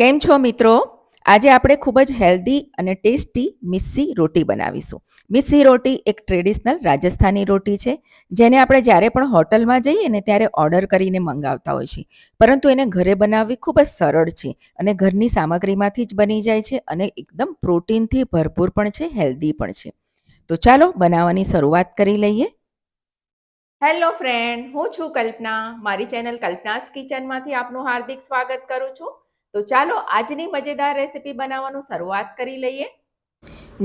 કેમ છો મિત્રો? આજે આપણે ખૂબ જ હેલ્ધી અને ટેસ્ટી મિસ્સી રોટી બનાવીશું. મિસ્સી રોટી એક ટ્રેડિશનલ રાજસ્થાની રોટી છે, જેને આપણે જ્યારે પણ હોટલમાં જઈએ ને ત્યારે ઓર્ડર કરીને મંગાવતા હોય છે પરંતુ એને ઘરે બનાવવી ખૂબ જ સરળ છે અને ઘરની સામગ્રીમાંથી જ બની જાય છે અને એકદમ પ્રોટીનથી ભરપૂર પણ છે, હેલ્ધી પણ છે. તો ચાલો બનાવવાની શરૂઆત કરી લઈએ. હેલો ફ્રેન્ડ, હું છું કલ્પના. મારી ચેનલ કલ્પનાસ કિચનમાંથી આપનું હાર્દિક સ્વાગત કરું છું. તો ચાલો આજની મજેદાર રેસીપી બનાવવાનું શરૂઆત કરી લઈએ.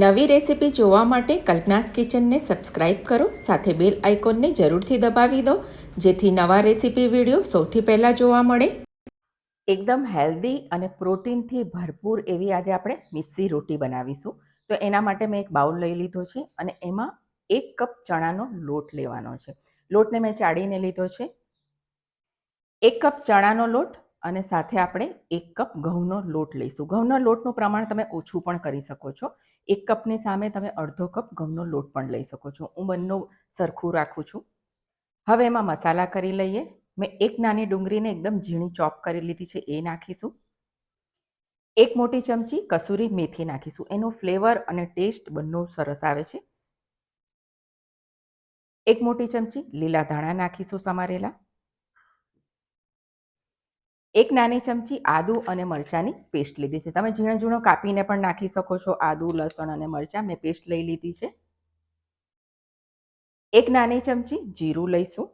નવી રેસીપી જોવા માટે કલ્પનાસ કિચનને સબસ્ક્રાઇબ કરો સાથે બેલ આઇકોનને જરૂરથી દબાવી દો જેથી નવા રેસીપી વીડિયો સૌથી પહેલાં જોવા મળે. એકદમ હેલ્ધી અને પ્રોટીનથી ભરપૂર એવી આજે આપણે મિસ્સી રોટી બનાવીશું. તો એના માટે મેં એક બાઉલ લઈ લીધો છે અને એમાં એક કપ ચણાનો લોટ લેવાનો છે. લોટને મેં ચાળીને લીધો છે. એક કપ ચણાનો લોટ અને સાથે આપણે એક કપ ઘઉંનો લોટ લઈશું. ઘઉંના લોટનું પ્રમાણ તમે ઓછું પણ કરી શકો છો. એક કપની સામે તમે અડધો કપ ઘઉંનો લોટ પણ લઈ શકો છો. હું બંને સરખું રાખું છું. હવે એમાં મસાલા કરી લઈએ. મેં એક નાની ડુંગળીને એકદમ ઝીણી ચોપ કરી લીધી છે. એ નાખીશું. એક મોટી ચમચી કસૂરી મેથી નાખીશું. એનો ફ્લેવર અને ટેસ્ટ બંને સરસ આવે છે. એક મોટી ચમચી લીલા ધાણા નાખીશું સમારેલા. એક નાની ચમચી આદુ અને મરચાંની પેસ્ટ લીધી છે. તમે ઝીણો ઝીણો કાપીને પણ નાખી શકો છો આદુ, લસણ અને મરચાં. મેં પેસ્ટ લઈ લીધી છે. એક નાની ચમચી જીરું લઈશું.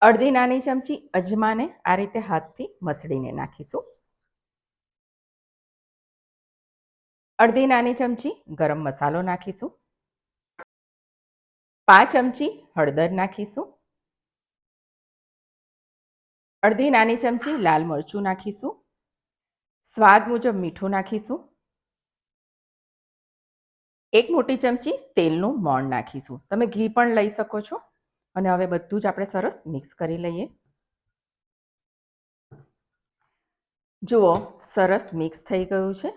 અડધી નાની ચમચી અજમાને આ રીતે હાથથી મસળીને નાખીશું. અડધી નાની ચમચી ગરમ મસાલો નાખીશું. પાંચ ચમચી હળદર નાખીશું. અડધી નાની ચમચી લાલ મરચું નાખીશું. સ્વાદ મુજબ મીઠું નાખીશું. એક મોટી ચમચી તેલનું મોણ નાખીશું. તમે ઘી પણ લઈ શકો છો. અને હવે બધું જ આપણે સરસ મિક્સ કરી લઈએ. જુઓ, સરસ મિક્સ થઈ ગયું છે.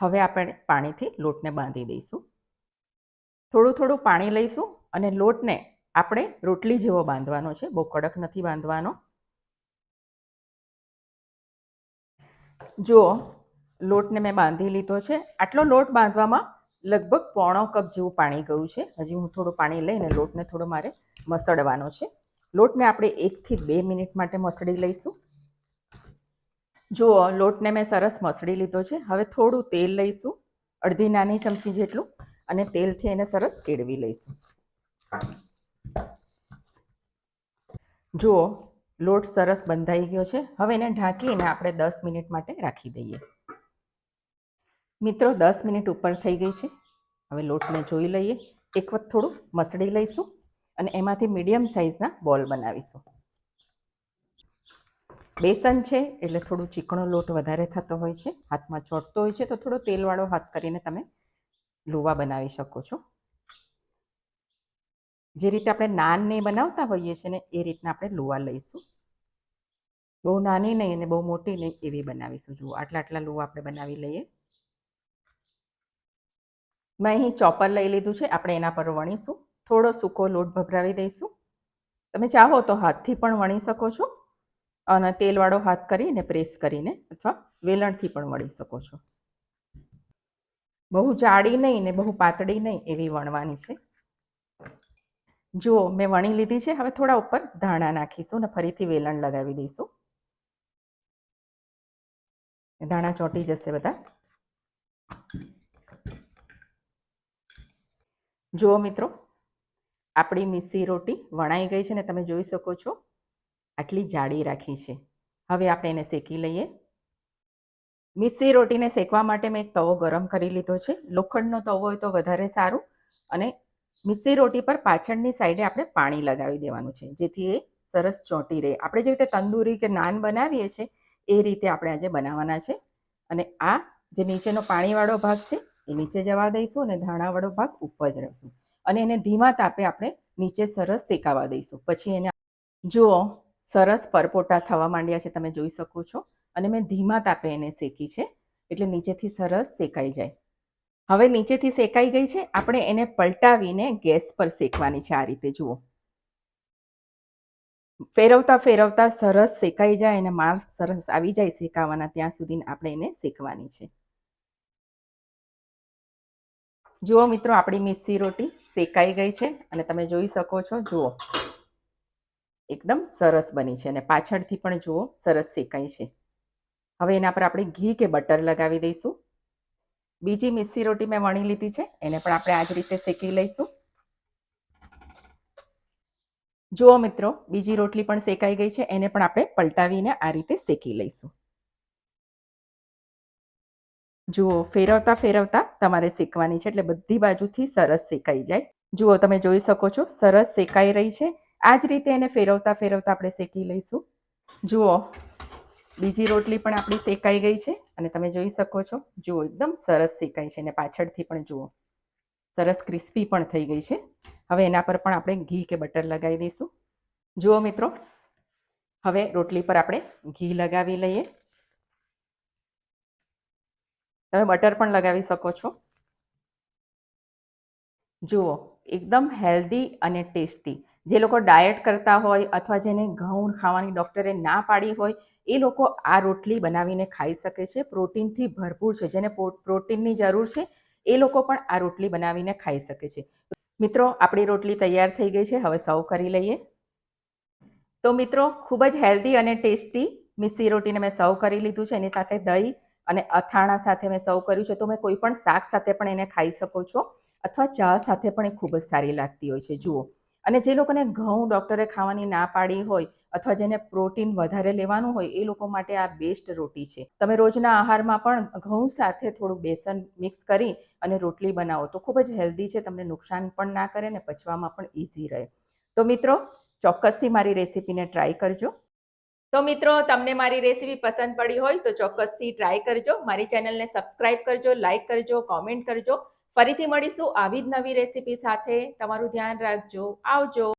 હવે આપણે પાણીથી લોટને બાંધી દઈશું. થોડું થોડું પાણી લઈશું અને લોટને આપણે રોટલી જેવો બાંધવાનો છે. બહુ કડક નથી બાંધવાનો. જુઓ લોટને મેં બાંધી લીધો છે, આટલો લોટ બાંધવામાં લગભગ પોણો કપ જેવું પાણી ગયું છે. હજી હું થોડું પાણી લઈને લોટને થોડો મારે મસળવાનો છે. લોટને આપણે એકથી બે મિનિટ માટે મસળી લઈશું. જુઓ લોટને મેં સરસ મસળી લીધો છે, હવે થોડું તેલ લઈશું, અડધી નાની ચમચી જેટલું, અને તેલથી એને સરસ કેળવી લઈશું. જુઓ લોટ સરસ બંધાઈ ગયો છે. હવે એને ઢાંકીને આપણે દસ મિનિટ માટે રાખી દઈએ. મિત્રો, દસ મિનિટ ઉપર થઈ ગઈ છે. હવે લોટને જોઈ લઈએ. એક વખત થોડું મસળી લઈશું અને એમાંથી મીડિયમ સાઇઝના બોલ બનાવીશું. બેસન છે એટલે થોડું ચીકણો લોટ વધારે થતો હોય છે. હાથમાં ચોટતો હોય છે તો થોડો તેલવાળો હાથ કરીને તમે લુવા બનાવી શકો છો. જે રીતે આપણે નાન ને બનાવતા હોઈએ છીએ ને, એ રીતના આપણે લુવા લઈશું. બહુ નાની નહીં અને બહુ મોટી નહીં એવી બનાવીશું. જુઓ, આટલા આટલા લુવા આપણે બનાવી લઈએ. મેં અહીં ચોપર લઈ લીધું છે, આપણે એના પર વણીશું. થોડો સૂકો લોટ ભભરાવી દઈશું. તમે ચાહો તો હાથથી પણ વણી શકો છો અને તેલવાળો હાથ કરીને, પ્રેસ કરીને અથવા વેલણથી પણ વળી શકો છો. બહુ જાડી નહીં ને બહુ પાતળી નહીં એવી વણવાની છે. જુઓ મેં વણી લીધી છે, હવે થોડા ઉપર ધાણા નાખીશું ને ફરીથી વેલણ લગાવી દઈશું. ધાણા ચોંટી જશે બધા. જુઓ મિત્રો, આપણી મિસ્સી રોટી વણાઈ ગઈ છે ને તમે જોઈ શકો છો, આટલી જાડી રાખી છે. હવે આપણે એને શેકી લઈએ. મિસ્સી રોટીને શેકવા માટે મેં એક તવો ગરમ કરી લીધો છે. લોખંડનો તવો હોય તો વધારે સારું અને મિસ્સી રોટી પર પાછળની સાઈડે આપણે પાણી લગાવી દેવાનું છે. જેથી એ સરસ ચોંટી રહે. આપણે જે રીતે તંદૂરી કે નાન બનાવીએ છીએ, એ રીતે આપણે આજે બનાવવાના છે. અને આ જે નીચેનો પાણીવાળો ભાગ છે, એ નીચે જવા દઈશું અને ધાણાવાળો ભાગ ઉપર જ રહેશું. અને એને ધીમા તાપે આપણે નીચે સરસ શેકાવા દઈશું. પછી એને જુઓ, સરસ પરપોટા થવા માંડ્યા છે, તમે જોઈ શકો છો. અને મેં ધીમા તાપે એને શેકી છે, એટલે નીચેથી સરસ શેકાઈ જાય. હવે નીચેથી શેકાઈ ગઈ છે. આપણે એને પલટાવીને ગેસ પર શેકવાની છે. આ રીતે જુઓ. ફેરવતા ફેરવતા સરસ શેકાઈ જાય અને માર્ક સરસ આવી જાય શેકાવાના ત્યાં સુધી આપણે એને શેકવાની છે. જુઓ મિત્રો, આપણી મિસ્સી રોટી શેકાઈ ગઈ છે અને તમે જોઈ શકો છો. જુઓ. એકદમ સરસ બની છે અને પાછળથી પણ જુઓ, સરસ શેકાઈ છે. હવે એના પર આપણે ઘી કે બટર લગાવી દઈશું. બીજી મિસ્સી રોટી મેં વણી લીધી છે, એને પણ આપણે આ જ રીતે શેકી લઈશું. જુઓ મિત્રો, બીજી રોટલી પણ શેકાઈ ગઈ છે, એને પણ આપણે પલટાવીને આ રીતે શેકી લઈશું. જુઓ, ફેરવતા ફેરવતા તમારે શેકવાની છે, એટલે બધી બાજુથી સરસ શેકાઈ જાય. જુઓ, તમે જોઈ શકો છો, સરસ શેકાઈ રહી છે. આ જ રીતે એને ફેરવતા ફેરવતા આપણે શેકી લઈશું. જુઓ, બીજી રોટલી પણ આપણી શેકાઈ ગઈ છે. અને તમે જોઈ શકો છો, જુઓ, એકદમ સરસ શેકાઈ છે અને પાછળથી પણ જુઓ. સરસ ક્રિસ્પી પણ થઈ ગઈ છે. હવે એના પર પણ આપણે ઘી કે બટર લગાવી દઈશું. જુઓ મિત્રો, હવે રોટલી પર આપણે ઘી લગાવી લઈએ. તમે બટર પણ લગાવી શકો છો. જુઓ, એકદમ હેલ્ધી અને ટેસ્ટી. જે લોકો ડાયટ કરતા હોય અથવા જેને ઘઉં ખાવાની ડૉક્ટરે ના પાડી હોય એ લોકો આ રોટલી બનાવીને ખાઈ શકે છે. પ્રોટીનથી ભરપૂર છે. જેને પ્રોટીનની જરૂર છે, એ લોકો પણ આ રોટલી બનાવીને ખાઈ શકે છે. મિત્રો, આપણી રોટલી તૈયાર થઈ ગઈ છે. હવે સર્વ કરી લઈએ. તો મિત્રો, ખૂબ જ હેલ્ધી અને ટેસ્ટી મિસ્સી રોટીને મેં સર્વ કરી લીધું છે. એની સાથે દહીં અને અથાણા સાથે મેં સર્વ કર્યું છે. તો મેં કોઈ પણ શાક સાથે પણ એને ખાઈ શકો છો અથવા ચા સાથે પણ એ ખૂબ જ સારી લાગતી હોય છે. જુઓ. અને જે લોકોને ઘઉં ડૉક્ટરે ખાવાની ના પાડી હોય અથવા જેને પ્રોટીન વધારે લેવાનું હોય, એ લોકો માટે આ બેસ્ટ રોટી છે. તમે રોજના આહારમાં પણ ઘઉં સાથે થોડું બેસન મિક્સ કરી અને રોટલી બનાવો તો ખૂબ જ હેલ્ધી છે, તમને નુકસાન પણ ના કરે ને પચવામાં પણ ઇઝી રહે. તો મિત્રો, ચોક્કસથી મારી રેસીપીને ટ્રાય કરજો. તો મિત્રો, તમને મારી રેસીપી પસંદ પડી હોય તો ચોક્કસથી ટ્રાય કરજો. મારી ચેનલને સબસ્ક્રાઇબ કરજો, લાઇક કરજો, કોમેન્ટ કરજો. ફરીથી મળીશું આવી જ નવી રેસીપી સાથે. તમારું ધ્યાન રાખજો. આવજો.